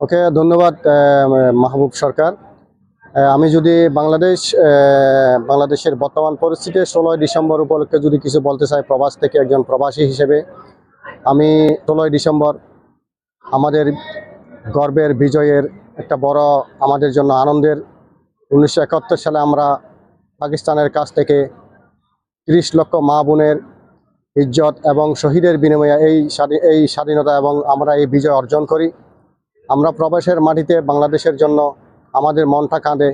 ওকে, ধন্যবাদ মাহবুব সরকার। আমি যদি বাংলাদেশ বাংলাদেশের বর্তমান পরিস্থিতি ষোলোই ডিসেম্বর উপলক্ষে যদি কিছু বলতে চাই, প্রবাস থেকে একজন প্রবাসী হিসেবে, আমি ষোলোই ডিসেম্বর আমাদের গর্বের, বিজয়ের একটা বড়, আমাদের জন্য আনন্দের, উনিশশো একাত্তর সালে আমরা পাকিস্তানের কাছ থেকে তিরিশ লক্ষ মা বোনের ইজ্জত এবং শহীদের বিনিময়ে এই স্বাধী- এই স্বাধীনতা এবং আমরা এই বিজয় অর্জন করি। আমরা প্রবাসের মাটিতে বাংলাদেশের জন্য আমাদের মনটা কাঁদে।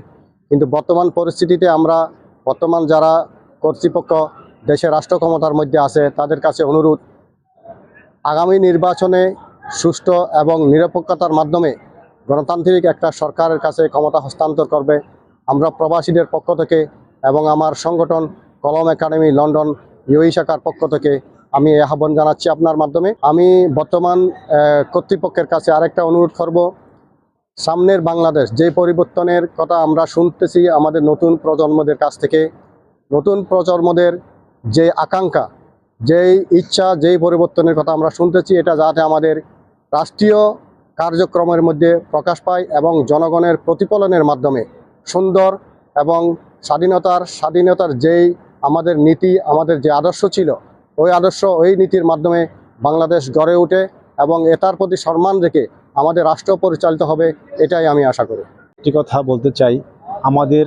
কিন্তু বর্তমান পরিস্থিতিতে আমরা বর্তমান যারা কর্তৃপক্ষ, দেশের রাষ্ট্র ক্ষমতার মধ্যে আছে, তাদের কাছে অনুরোধ, আগামী নির্বাচনে সুষ্ঠু এবং নিরপেক্ষতার মাধ্যমে গণতান্ত্রিক একটা সরকারের কাছে ক্ষমতা হস্তান্তর করবে। আমরা প্রবাসীদের পক্ষ থেকে এবং আমার সংগঠন কলম একাডেমি লন্ডন ইউই শাখার পক্ষ থেকে আমি এই আহ্বান জানাচ্ছি আপনার মাধ্যমে। আমি বর্তমান কর্তৃপক্ষের কাছে আরেকটা অনুরোধ করব। সামনের বাংলাদেশ, যে পরিবর্তনের কথা আমরা শুনতেছি আমাদের নতুন প্রজন্মদের কাছ থেকে, নতুন প্রজন্মদের যে আকাঙ্ক্ষা, যেই ইচ্ছা, যেই পরিবর্তনের কথা আমরা শুনতেছি, এটা যাতে আমাদের রাষ্ট্রীয় কার্যক্রমের মধ্যে প্রকাশ পায় এবং জনগণের প্রতিফলনের মাধ্যমে সুন্দর এবং স্বাধীনতার স্বাধীনতার যেই আমাদের নীতি, আমাদের যে আদর্শ ছিল, ওই আদর্শ ওই নীতির মাধ্যমে বাংলাদেশ গড়ে ওঠে এবং এটার প্রতি সম্মান রেখে আমাদের রাষ্ট্র পরিচালিত হবে, এটাই আমি আশা করি। একটি কথা বলতে চাই, আমাদের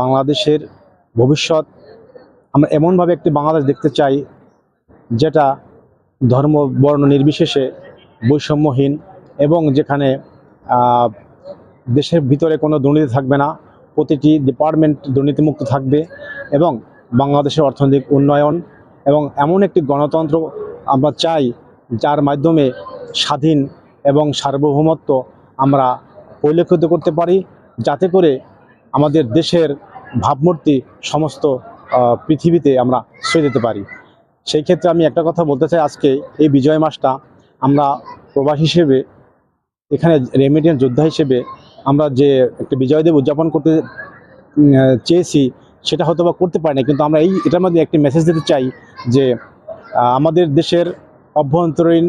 বাংলাদেশের ভবিষ্যৎ, আমরা এমনভাবে একটি বাংলাদেশ দেখতে চাই, যেটা ধর্ম, বর্ণ নির্বিশেষে বৈষম্যহীন এবং যেখানে দেশের ভিতরে কোনো দুর্নীতি থাকবে না, প্রতিটি ডিপার্টমেন্ট দুর্নীতিমুক্ত থাকবে এবং বাংলাদেশের অর্থনৈতিক উন্নয়ন এবং এমন একটি গণতন্ত্র আমরা চাই, যার মাধ্যমে স্বাধীন এবং সার্বভৌমত্ব আমরা পরিলক্ষিত করতে পারি, যাতে করে আমাদের দেশের ভাবমূর্তি সমস্ত পৃথিবীতে আমরা ছড়িয়ে দিতে পারি। সেই ক্ষেত্রে আমি একটা কথা বলতে চাই, আজকে এই বিজয় মাসটা আমরা প্রবাস হিসেবে, এখানে রেমিডিয়ান যোদ্ধা হিসেবে আমরা যে একটা বিজয় দেব উদযাপন করতে চেয়েছি সেটা হয়তো বা করতে পারি না কিন্তু আমরা এই, এটার মধ্যে একটি মেসেজ দিতে চাই যে আমাদের দেশের অভ্যন্তরীণ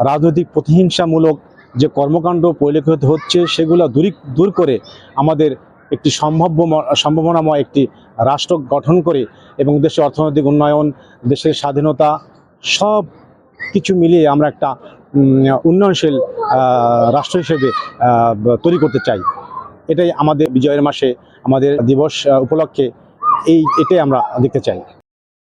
রাজনৈতিক প্রতিহিংসামূলক যে কর্মকাণ্ড পরিলক্ষিত হচ্ছে, সেগুলো দূরী, দূর করে আমাদের একটি সম্ভাব্য সম্ভাবনাময় একটি রাষ্ট্র গঠন করে এবং দেশের অর্থনৈতিক উন্নয়ন, দেশের স্বাধীনতা সব কিছু মিলিয়ে আমরা একটা উন্নয়নশীল রাষ্ট্র হিসেবে তৈরি করতে চাই। এটাই আমাদের বিজয়ের মাসে আমাদের দিবস উপলক্ষে এই এটাই আমরা দেখতে চাই।